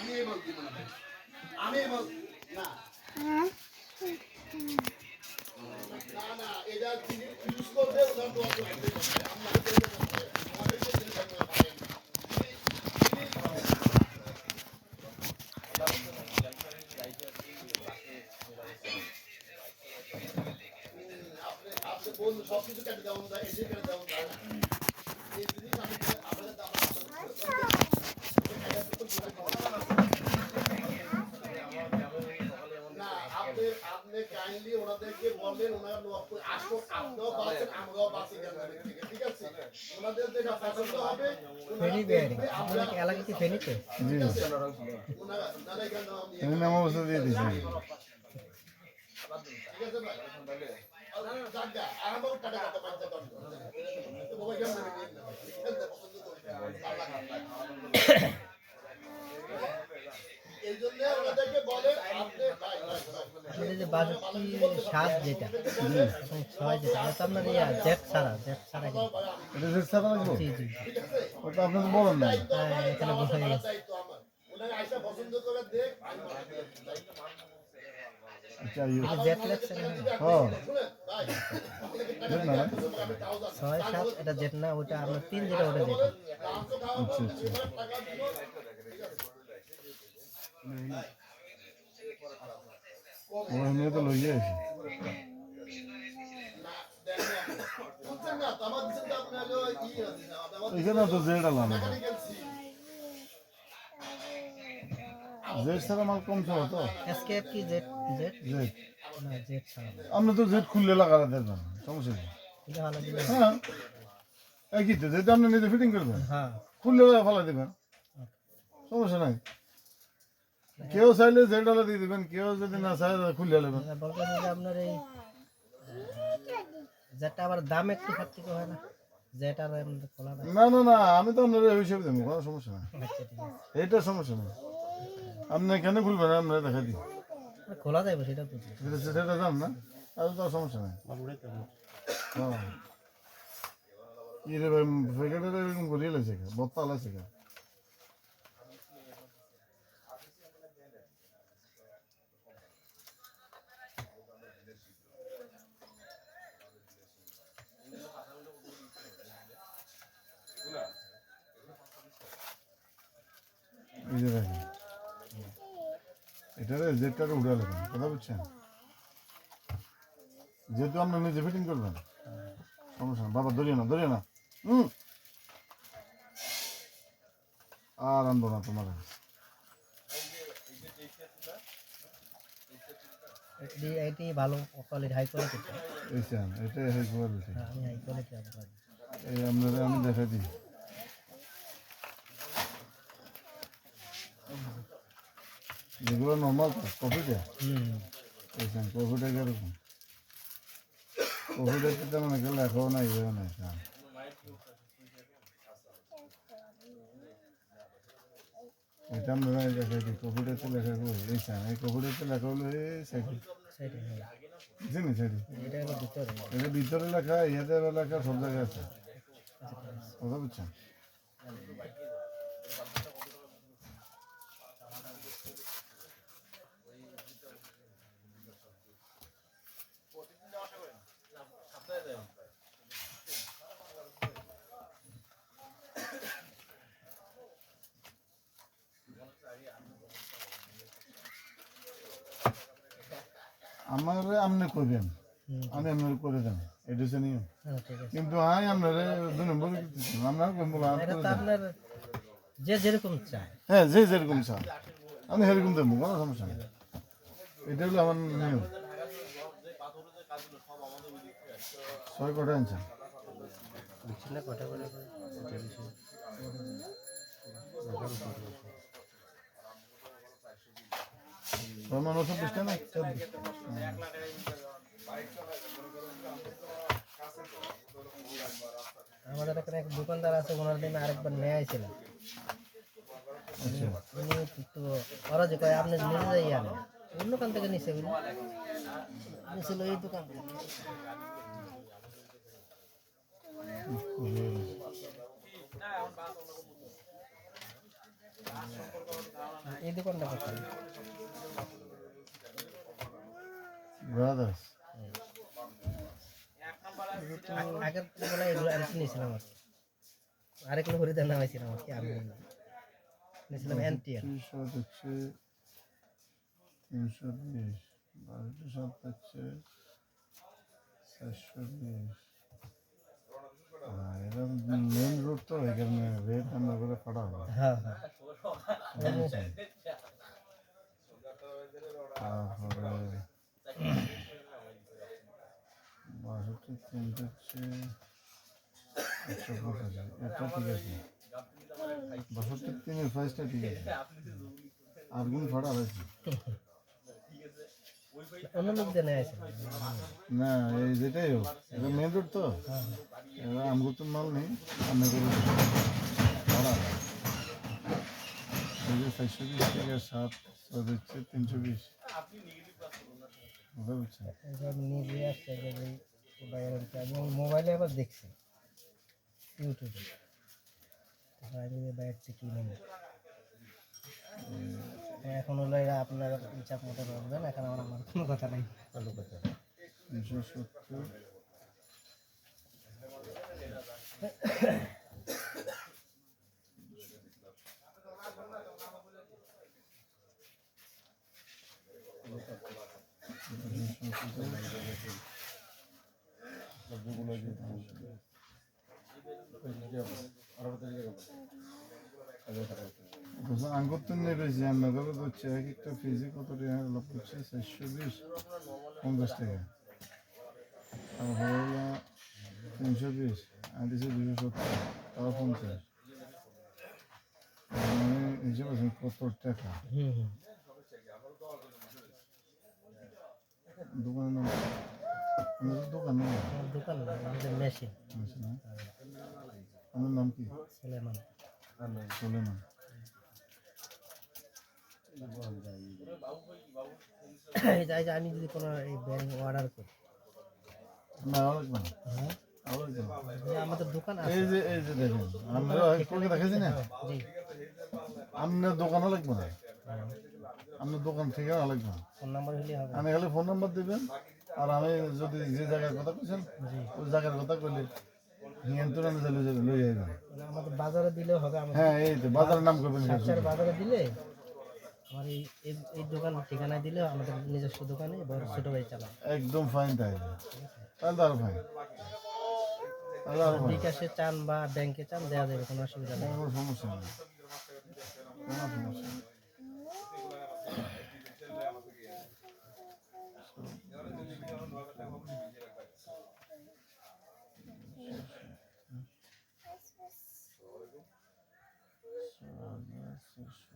আমি বলছি মনে আমি না না না, এটা ইউজ করবে না। না। আপনি আপনি বলুন সব দেওয়া যায় এসে কেটে দেওয়া যায় ভাই আপনাদের যে বাষট্টি সাত যেটা ছয় যেটা আপনার ইয়া জেট ছাড়া জেট ছাড়া জি জি। ওটা আপনি বলেন না হ্যাঁ, এখানে বোঝা গেছে পছন্দ করে দেখ জেট আমি thousand। ছয় সাত এটা জেট না ওটা আপনার তিন যেটা ওটা খাওয়া আচ্ছা আচ্ছা। তো লইয়ে আসি। এখানে তো জেড আলাম জেড ছাড়া মাল কম ছিল তো। এসকেএফ কি জেট জেট জেড। না জেট ছাড়া। আপনি তো জেড খুললে লাগাতে দেবেন সমস্যা নেই হ্যাঁ। একই তো যেটা আপনি নিজে ফিটিং করবেন? হ্যাঁ। খুললে ফেলা দেবেন। সমস্যা নাই। কেউ চাইলে জেড আলা দিয়ে দেবেন কেউ যদি না চায় তাহলে খুলে নেবেন আপনার এই যেটা আবার দাম একটু খাটতে হয় না যেটা আর খোলা না না না না আমি তো আপনার হিসেবে দেবো কোনো সমস্যা নাই। আচ্ছা এইটা সমস্যা নেই। আপনি কেন খুলবেন আপনারা দেখা দিই। খোলা যাবে সেটা সেটা দাম না তাহলে তো সমস্যা নাই। হ্যাঁ। কি রে ভাই প্যাকেটের এরকম করিয়ে লাগছে বত্তা লাগছে এই যে দেখেন এটারে জেটটারে উড়ে নেবেন কথা বুঝছেন? যেহেতু আপনার নিজে ফিটিং করবেন। সমস্যা না। বাবা ধরিয়ে না ধরিয়ে না। হুম। আর আনব না তোমার। এটি ভালো কোয়ালিটি হাই কোয়ালিটি এই চান এটাই হাই কোয়ালিটি আমি হাই কোয়ালিটি এই আপনারা আমি দেখা দিই। যেগুলো নর্মাল কফিটা হুম। এই চান কফিটা কীরকম? কফিটা তো তেমন একটা লেখাও নাই ইয়েও নাই এটা দিই লেখা করব এই চান এই কফিটাতে লেখা হলো এই সেটি হ্যাঁ। এটা হলো ভিতরে। লেখা ইয়াতে লেখা সব জায়গায় আছে। কথা বুঝছেন? আমার আপনি করবেন হুম। আমি আপনার করে দেন এটা হচ্ছে নিয়ম। হ্যাঁ কিন্তু হ্যাঁ আপনার দুই নম্বর তো আপনার যে যেরকম চায়। হ্যাঁ যে যেরকম চান আমি সেরকম দেবো কোনো সমস্যা নেই। এটা হলো আমার নিয়ম। ছয় কটা আনছেন কটা মানে চব্বিশটা না? আমাদের এখানে এক দোকানদার আছে ওনার দিনে আরেকবার নিয়ে আইছিলাম আচ্ছা। তো ওরা যে কয় আপনি নিজে যাই আনেন। অন্য দোকান থেকে নিছে উনি। নিছিল এই দোকান এই দোকানটা কোথায় ব্রাদার্স আগের বেলা এগুলো আমি কিনেছিলাম আর। আরেকগুলো হরিদার নামাইছিলাম আর কি আমি নিয়েছিলাম এনটিআর। তিনশো বিশ। বারোটি হচ্ছে চারশো বিশ। এটা মেন রোড তো এখানে রেট আমরা করে পাঠা হবে হ্যাঁ হ্যাঁ তারপরে বাষট্টি তিনটে হচ্ছে একশো পঁচাশি এটা ঠিক আছে বাষট্টি তিনের প্রাইসটা ঠিক আছে আর গুণ ফাটা হয়েছে অন্য লোক দিয়ে নিয়েছিলাম না এই যেটাই হোক এটা মেন রোড তো হ্যাঁ এবার আমগুলো তো মাল নেই আমি চারশো বিশ থেকে সাত ছয় হচ্ছে তিনশো বিশ। বুঝতে পারছেন? নিজে আসছে মোবাইলে আবার দেখছি। ইউটিউবে। আমি কিনে এখন হলো এরা আপনার চাপ মতো করবেন। এখন আমার আমার কোনো কথা নেই। তিনশো সত্তর। আঙ্গুর তো রয়েছে এক একটা ফিজি কত টাকা লাভ চারশো বিশ, পঞ্চাশ টাকা। আর হলো তিনশো বিশ। দিচ্ছে দুশো সত্তর তাও পঞ্চাশ। মানে হিসেব আছে কত টাকা। দোকানের নাম দোকান দোকান মেশিন। আমার নাম কি? সুলেমান। চলে না এই যে- এই যে আমি যদি কোনো এই ব্যাং অর্ডার করি। না। হ্যাঁ? দোকান এই যে এই যে দেখেন আমরা না আপনার দোকানও লাগবে আপনার দোকান ঠিকানা ফোন নাম্বার আমি খালি ফোন নাম্বার দিবেন আর আমি যদি যে জায়গার কথা বলছেন ওই জায়গার কথা কইলে নিয়ন্ত্রণ চলে যাবে লই যাবেন আমাদের বাজারে দিলেও হবে হ্যাঁ এই তো বাজারের নাম করবেন বাজারে দিলে আমার এই এই- দোকান ঠিকানায় দিলে আমাদের নিজস্ব দোকানে বড় ছোট ভাই চালায় একদম ফাইন তাই তাহলে তো আরও ফাইন বিকাশে চান বা ব্যাংকে চান দেওয়া যাবে কোনো অসুবিধা নেই। কোনো সমস্যা নেই। কোনো সমস্যা নেই। হুম হুম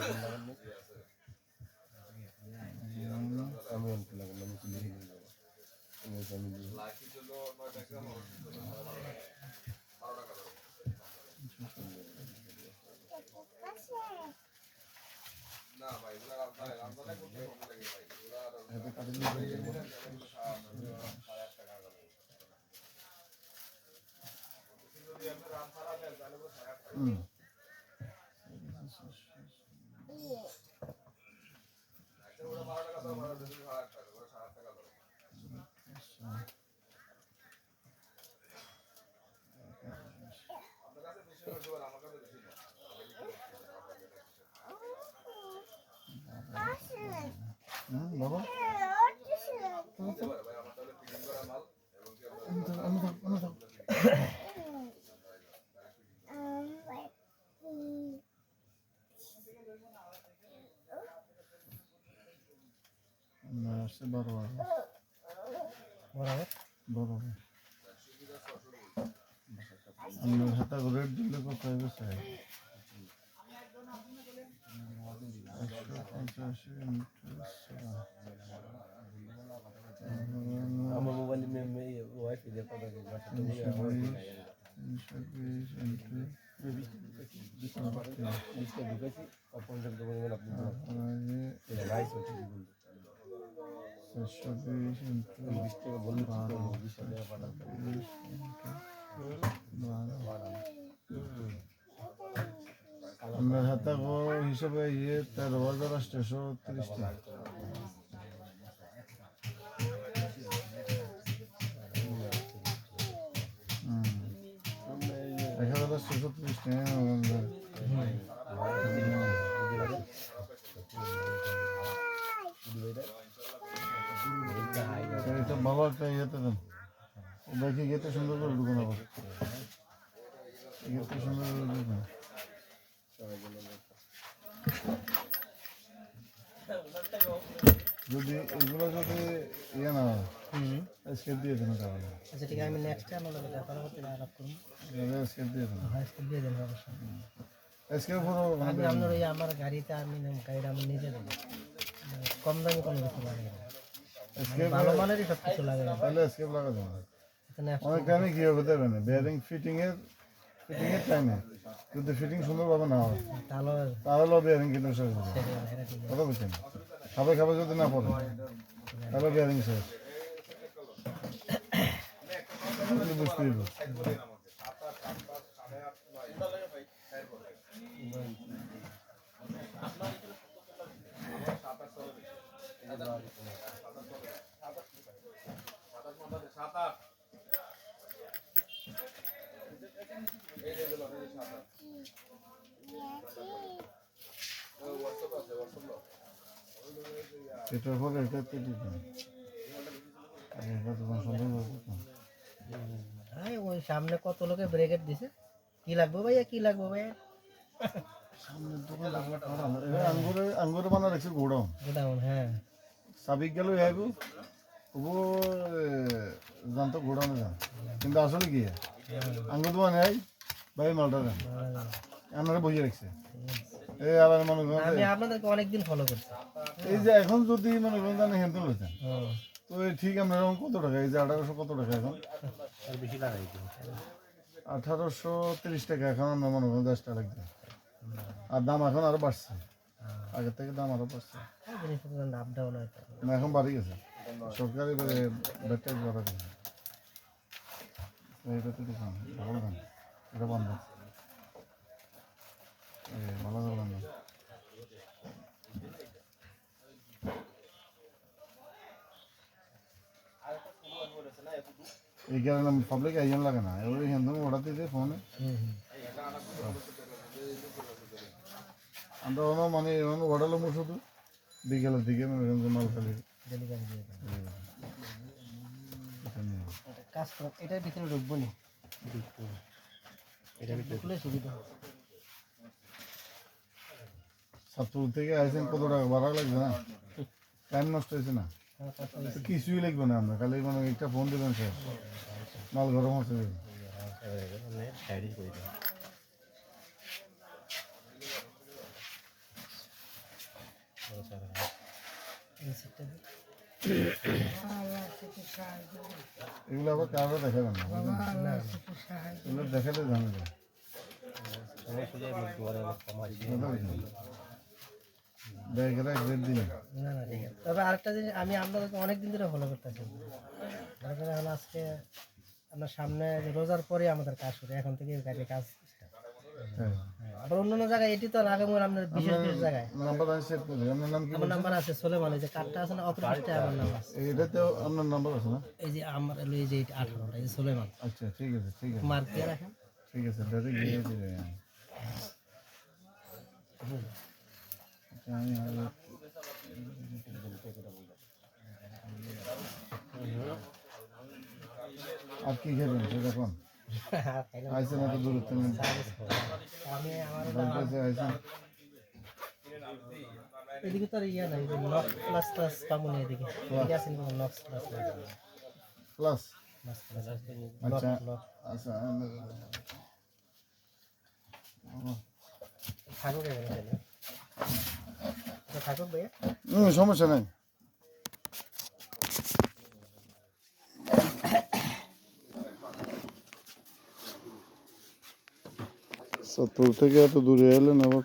বাবা আমি তো আমি তো আমি তো না আসছে বারো বারো বরাবর বরাবর আপনার হাতে রেট দিলে কত হবে স্যার একশো পঁচাশি আমার মোবাইল ওয়াইফাই দিয়ে কথা তিনশো বিশ তিনশো বিশ ইন্টু বিশটা ঢুকেছি পঞ্চাশ দোকান আপনি তারপরে যে রাইস হচ্ছে কিন্তু চারশো চারশো বিশ ইন্টু বিশ টাকা বললি তো বারো বিশ টাকা পাঠাতে বিশ ইন্টু বারো আপনার হাতে হিসেবে ইয়ে তেরো আটশো তিরিশটা ভালো একটা ইয়েতে দেন দেখে গেতে সুন্দর করে ঢুকুন আবার গেতে সুন্দর করে ঢুকুন যদি এগুলো যদি ইয়ে না হয় স্কেপ দিয়ে দেন তাহলে। আচ্ছা ঠিক আছে আমি নেক্সট টাইম আপনাদের পরবর্তী আলাপ করুন স্কেপ দিয়ে দেন। হয় স্কুল দিয়ে দেন অবশ্যই। স্কেপ পুরো আমি আপনার ওই আমার গাড়িতে আমি গাড়িটা আমি নিজে দেবো। মানে কম দামি কোনো কিছু লাগে না। ভালো মানেরই সব কিছু লাগে তাহলে স্কেপ লাগা যাবে অনেক টাইমে কি হবে দেবে না? বেয়ারিং ফিটিং এর ফিটিং এর টাইমে যদি ফিটিং সুন্দরভাবে না হয় তাহলে বেয়ারিং কিন্তু শেষ হবে কথা খাবে খাবে যদি না পড়ে তাহলে বেয়ারিং শেষ। বুঝতে হবে। এটার পরে এটা তো দিবেন এটা তো সুন্দর এই ওই সামনে কত লোকে ব্রেকেট দিছে কি লাগবে ভাইয়া কি লাগবে ভাইয়া সামনের দোকান আঙ্গুরে আঙ্গুরে বানা রাখছে গোডাউন গোডাউন হ্যাঁ সাবিক গেল আইবো ওবো জানতো গোডাউনে যান কিন্তু আসলে কি আঙ্গুর দোকানে আই ভাই মালটা দেন আপনারা বইয়ে রাখছে এই আবার মনে করেন আমি আপনাদেরকে অনেকদিন ফলো করছি। এই যে এখন যদি মনে করেন জানেন তো এই ঠিক এখন কত টাকা? এই যে আঠারোশো কত টাকা এখন? আর বেশি লাগাই আঠারোশো তিরিশ টাকা এখন আমরা মনে করেন দশ টাকা লাগবে। আর দাম এখন আরও বাড়ছে। আগের থেকে দাম আরও বাড়ছে। না এখন বাড়ি গেছে। সরকারি ব্যাট ট্যাক্স বাড়া দিয়েছে এটা তো দোকান ভালো দাম এটা বন্ধ। ভালো করে বন্ধ এই কারণে পাবলিক আইজন লাগে না ওই হিন্দু অর্ডার দিয়ে ফোনে আমরা ono মানে ono অর্ডার লমো শুধু বিকেলের দিকে মনে মাল খালি কাজ এটার ভিতরে ঢুকবো নি এটা ভিতরে সুবিধা হবে সাতপুর থেকে আইসেন কত টাকা ভাড়া লাগবে না? টাইম নষ্ট হয়েছে না? কিছুই লাগবে না আমরা খালি মানে একটা ফোন দেবেন স্যার মাল গরম হচ্ছে। এগুলো আবার কারও দেখা যাবে না? এগুলো দেখাতে জানা যায় না না ঠিক আছে তবে আরেকটা জিনিস আমি আপনাদেরকে অনেক দিন ধরে ফলো করতেছি। মনে করেন এখন আজকে আপনার সামনে রোজার পরে আমাদের কাজ শুরু এখন থেকে গাড়ির কাজ। হ্যাঁ। আবার অন্যান্য জায়গায় এটি তো আগে আপনার বিশেষ বিশেষ জায়গায়। নাম্বার আমি আপনার নাম কি আমার নাম্বার আছে সোলেমান এই যে কার্ডটা আছে না অপরিষ্ঠে আমার নাম আছে। এটাতেও আপনার নাম্বার আছে না? এই যে আমার এই যে এইটা আঠারোটা এই যে সোলেমান। আচ্ছা ঠিক আছে ঠিক আছে। মার্ক দিয়ে রাখেন। ঠিক আছে ডাইরেক্ট গিয়ে দিলে আমি আর আর কি খাবেন সেটা কোন আইসেন এত দূরত্ব নেই আমি আমার বলতেছে আইসেন এদিকে তো আর ইয়ে নাই যে নক্স প্লাস প্লাস পাবো না এদিকে এদিকে আছেন কোনো Knox plus plus Knox plus আচ্ছা লক আচ্ছা থাকুক এখানে তাহলে এটা থাকুক ভাইয়া হুম সমস্যা নাই। সত্তর থেকে এত দূরে এলেন আবার?